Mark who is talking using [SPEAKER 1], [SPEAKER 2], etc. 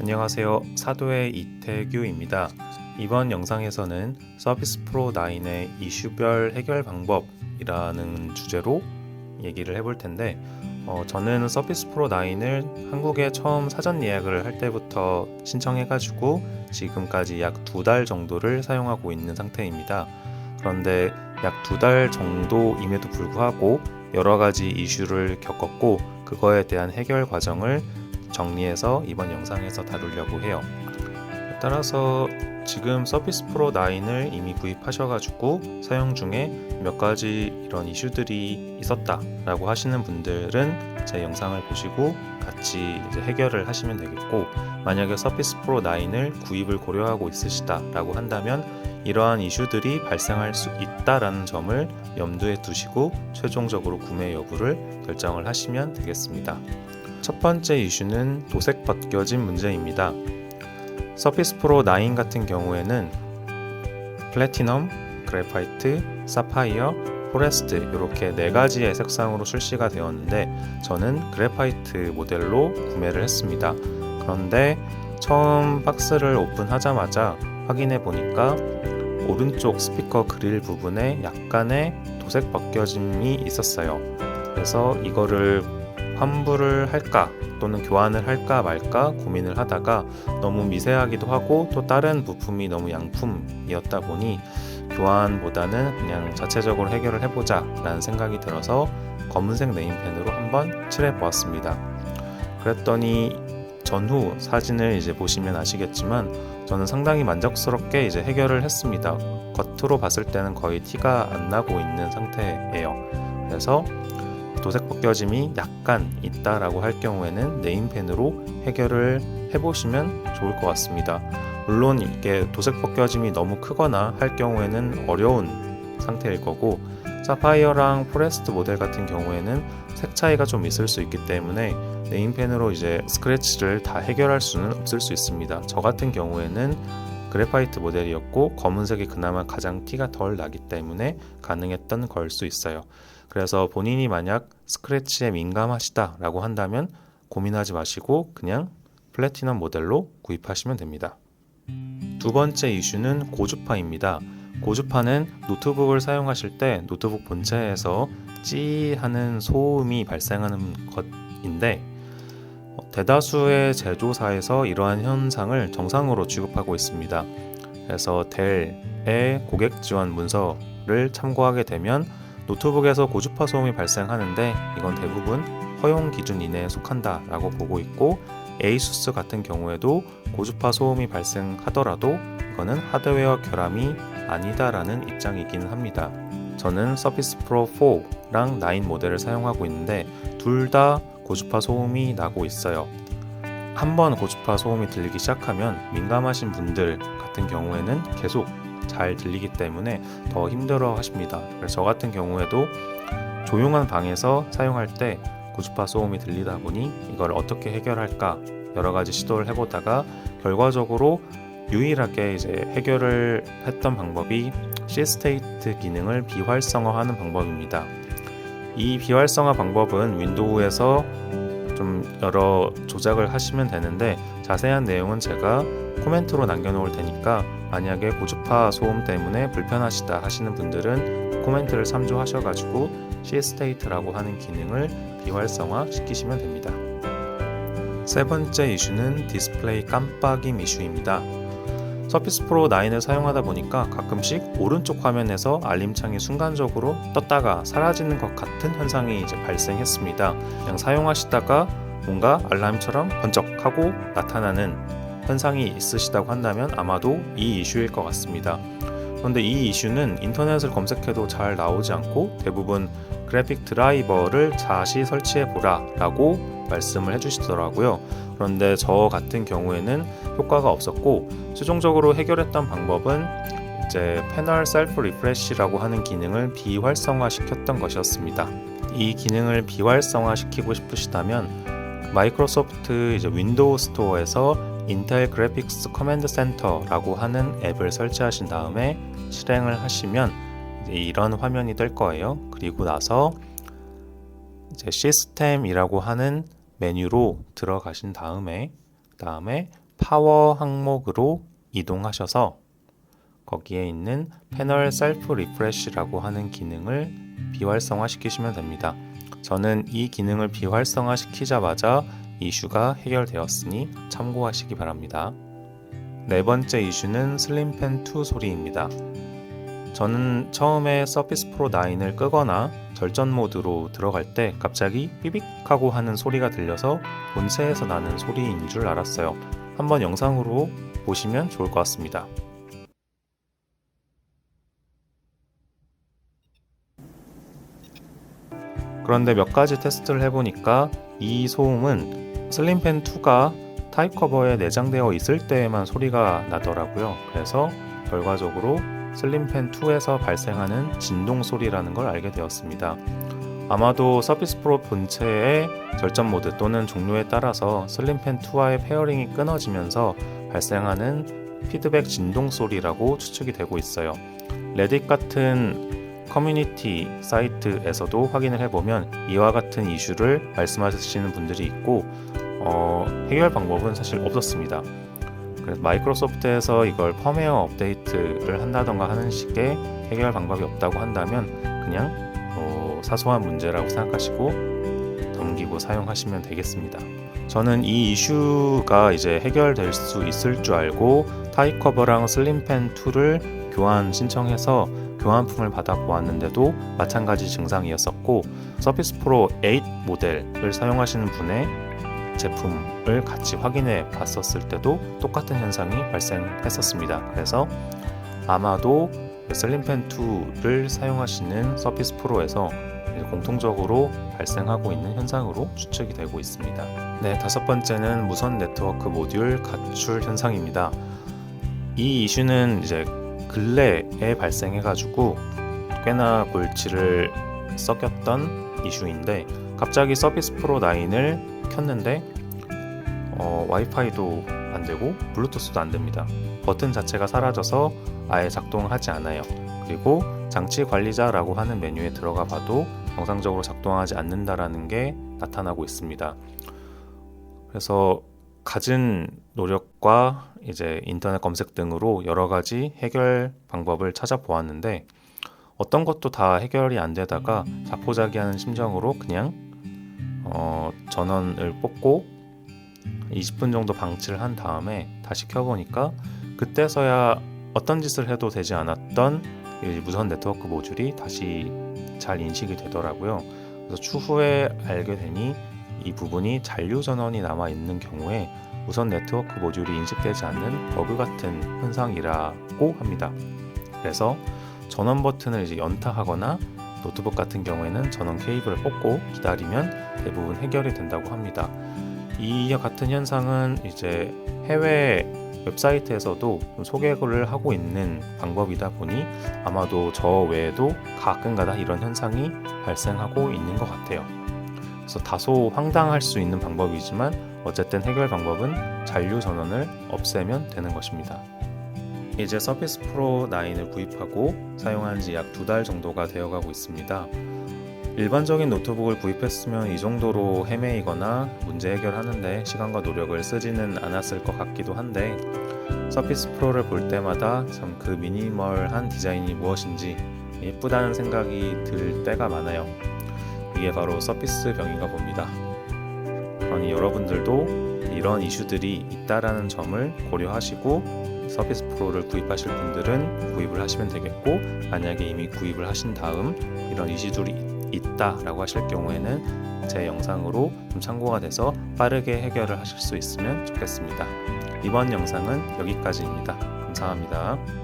[SPEAKER 1] 안녕하세요. 사도의 이태규입니다. 이번 영상에서는 서비스 프로 9의 이슈별 해결 방법이라는 주제로 얘기를 해볼 텐데, 어, 저는 서비스 프로 9을 한국에 처음 사전 예약을 할 때부터 신청해가지고 지금까지 약 두 달 정도를 사용하고 있는 상태입니다. 그런데 약 두 달 정도임에도 불구하고 여러 가지 이슈를 겪었고, 그거에 대한 해결 과정을 정리해서 이번 영상에서 다루려고 해요. 따라서 지금 서비스 프로 9을 이미 구입하셔가지고 사용 중에 몇 가지 이런 이슈들이 있었다라고 하시는 분들은 제 영상을 보시고 같이 해결을 하시면 되겠고 만약에 서비스 프로 9을 구입을 고려하고 있으시다라고 한다면 이러한 이슈들이 발생할 수 있다라는 점을 염두에 두시고 최종적으로 구매 여부를 결정을 하시면 되겠습니다. 첫 번째 이슈는 도색 벗겨짐 문제입니다. 서피스 프로 9 같은 경우에는 플래티넘, 그래파이트, 사파이어, 포레스트 이렇게 네 가지의 색상으로 출시가 되었는데 저는 그래파이트 모델로 구매를 했습니다. 그런데 처음 박스를 오픈하자마자 확인해 보니까 오른쪽 스피커 그릴 부분에 약간의 도색 벗겨짐이 있었어요. 그래서 이거를 환불을 할까 또는 교환을 할까 말까 고민을 하다가 너무 미세하기도 하고 또 다른 부품이 너무 양품이었다 보니 교환보다는 그냥 자체적으로 해결을 해보자 라는 생각이 들어서 검은색 네임펜으로 한번 칠해 보았습니다. 그랬더니 전후 사진을 이제 보시면 아시겠지만 저는 상당히 만족스럽게 이제 해결을 했습니다. 겉으로 봤을 때는 거의 티가 안 나고 있는 상태예요. 그래서 도색 벗겨짐이 약간 있다라고 할 경우에는 네임펜으로 해결을 해보시면 좋을 것 같습니다. 물론 이게 도색 벗겨짐이 너무 크거나 할 경우에는 어려운 상태일 거고 사파이어랑 포레스트 모델 같은 경우에는 색 차이가 좀 있을 수 있기 때문에 네임펜으로 이제 스크래치를 다 해결할 수는 없을 수 있습니다. 저 같은 경우에는 그래파이트 모델이었고 검은색이 그나마 가장 티가 덜 나기 때문에 가능했던 걸 수 있어요. 그래서 본인이 만약 스크래치에 민감하시다라고 한다면 고민하지 마시고 그냥 플래티넘 모델로 구입하시면 됩니다. 두 번째 이슈는 고주파입니다. 고주파는 노트북을 사용하실 때 노트북 본체에서 찌 하는 소음이 발생하는 것인데 대다수의 제조사에서 이러한 현상을 정상으로 취급하고 있습니다. 그래서 델의 고객 지원 문서를 참고하게 되면 노트북에서 고주파 소음이 발생하는데 이건 대부분 허용 기준 이내에 속한다 라고 보고 있고 에이수스 같은 경우에도 고주파 소음이 발생하더라도 이거는 하드웨어 결함이 아니다라는 입장이기는 합니다. 저는 서피스 프로 4랑 9 모델을 사용하고 있는데 둘 다 고주파 소음이 나고 있어요. 한번 고주파 소음이 들리기 시작하면 민감하신 분들 같은 경우에는 계속 잘 들리기 때문에 더 힘들어 하십니다. 그래서 저 같은 경우에도 조용한 방에서 사용할 때 고주파 소음이 들리다 보니 이걸 어떻게 해결할까 여러 가지 시도를 해보다가 결과적으로 유일하게 이제 해결을 했던 방법이 시스테이트 기능을 비활성화하는 방법입니다. 이 비활성화 방법은 윈도우에서 좀 여러 조작을 하시면 되는데 자세한 내용은 제가 코멘트로 남겨놓을 테니까 만약에 고주파 소음 때문에 불편하시다 하시는 분들은 코멘트를 참조하셔가지고 시스테이트라고 하는 기능을 비활성화 시키시면 됩니다. 세 번째 이슈는 디스플레이 깜빡임 이슈입니다. 서피스 프로 9을 사용하다 보니까 가끔씩 오른쪽 화면에서 알림창이 순간적으로 떴다가 사라지는 것 같은 현상이 이제 발생했습니다. 그냥 사용하시다가 뭔가 알람처럼 번쩍하고 나타나는 현상이 있으시다고 한다면 아마도 이 이슈일 것 같습니다. 그런데 이 이슈는 인터넷을 검색해도 잘 나오지 않고 대부분 그래픽 드라이버를 다시 설치해 보라 라고 말씀을 해주시더라고요. 그런데 저 같은 경우에는 효과가 없었고 최종적으로 해결했던 방법은 이제 패널 셀프 리프레시라고 하는 기능을 비활성화 시켰던 것이었습니다. 이 기능을 비활성화 시키고 싶으시다면 마이크로소프트 이제 윈도우 스토어에서 인텔 그래픽스 커맨드 센터라고 하는 앱을 설치하신 다음에 실행을 하시면 이런 화면이 될 거예요. 그리고 나서 이제 시스템이라고 하는 메뉴로 들어가신 다음에 다음에 파워 항목으로 이동하셔서 거기에 있는 패널 셀프 리프레시라고 하는 기능을 비활성화 시키시면 됩니다. 저는 이 기능을 비활성화 시키자마자 이슈가 해결되었으니 참고하시기 바랍니다. 네 번째 이슈는 슬림펜 2 소리입니다. 저는 처음에 서피스 프로 9을 끄거나 절전 모드로 들어갈 때 갑자기 삐빅 하고 하는 소리가 들려서 본체에서 나는 소리인 줄 알았어요. 한번 영상으로 보시면 좋을 것 같습니다. 그런데 몇 가지 테스트를 해보니까 이 소음은 슬림펜 2가 타입 커버에 내장되어 있을 때에만 소리가 나더라고요. 그래서 결과적으로 슬림펜 2에서 발생하는 진동 소리라는 걸 알게 되었습니다. 아마도 서피스 프로 본체의 절전 모드 또는 종료에 따라서 슬림펜 2와의 페어링이 끊어지면서 발생하는 피드백 진동 소리라고 추측이 되고 있어요. 레딧 같은 커뮤니티 사이트에서도 확인을 해보면 이와 같은 이슈를 말씀하시는 분들이 있고 어, 해결 방법은 사실 없었습니다. 그래서 마이크로소프트에서 이걸 펌웨어 업데이트를 한다던가 하는 식의 해결 방법이 없다고 한다면 그냥 어, 사소한 문제라고 생각하시고 넘기고 사용하시면 되겠습니다. 저는 이 이슈가 이제 해결될 수 있을 줄 알고 타입 커버랑 슬림펜 2를 교환 신청해서 교환품을 받아 보았는데도 마찬가지 증상이었었고 서피스 프로 8 모델을 사용하시는 분의 제품을 같이 확인해 봤었을 때도 똑같은 현상이 발생했었습니다. 그래서 아마도 슬림펜 2를 사용하시는 서피스 프로에서 공통적으로 발생하고 있는 현상으로 추측이 되고 있습니다. 네, 다섯 번째는 무선 네트워크 모듈 가출 현상입니다. 이 이슈는 이제 근래에 발생해가지고 꽤나 골치를 썩였던 이슈인데 갑자기 서비스 프로 9을 켰는데 어, 와이파이도 안 되고 블루투스도 안 됩니다. 버튼 자체가 사라져서 아예 작동하지 않아요. 그리고 장치 관리자라고 하는 메뉴에 들어가 봐도 정상적으로 작동하지 않는다라는 게 나타나고 있습니다. 그래서 갖은 노력과 이제 인터넷 검색 등으로 여러 가지 해결 방법을 찾아보았는데 어떤 것도 다 해결이 안 되다가 자포자기하는 심정으로 그냥 어, 전원을 뽑고 20분 정도 방치를 한 다음에 다시 켜보니까 그때서야 어떤 짓을 해도 되지 않았던 이 무선 네트워크 모듈이 다시 잘 인식이 되더라고요. 그래서 추후에 알게 되니 이 부분이 잔류 전원이 남아 있는 경우에 무선 네트워크 모듈이 인식되지 않는 버그 같은 현상이라고 합니다. 그래서 전원 버튼을 이제 연타하거나 노트북 같은 경우에는 전원 케이블을 뽑고 기다리면 대부분 해결이 된다고 합니다. 이 같은 현상은 이제 해외 웹사이트에서도 소개를 하고 있는 방법이다 보니 아마도 저 외에도 가끔가다 이런 현상이 발생하고 있는 것 같아요. 그래서 다소 황당할 수 있는 방법이지만 어쨌든 해결 방법은 잔류 전원을 없애면 되는 것입니다. 이제 서피스 프로 9을 구입하고 사용한 지 약 두 달 정도가 되어가고 있습니다. 일반적인 노트북을 구입했으면 이 정도로 헤매이거나 문제 해결하는데 시간과 노력을 쓰지는 않았을 것 같기도 한데 서피스 프로를 볼 때마다 참 그 미니멀한 디자인이 무엇인지 예쁘다는 생각이 들 때가 많아요. 이게 바로 서피스 병인가 봅니다. 그러니 여러분들도 이런 이슈들이 있다라는 점을 고려하시고 서피스 프로를 구입하실 분들은 구입을 하시면 되겠고 만약에 이미 구입을 하신 다음 이런 이슈들이 있다라고 하실 경우에는 제 영상으로 좀 참고가 돼서 빠르게 해결을 하실 수 있으면 좋겠습니다. 이번 영상은 여기까지입니다. 감사합니다.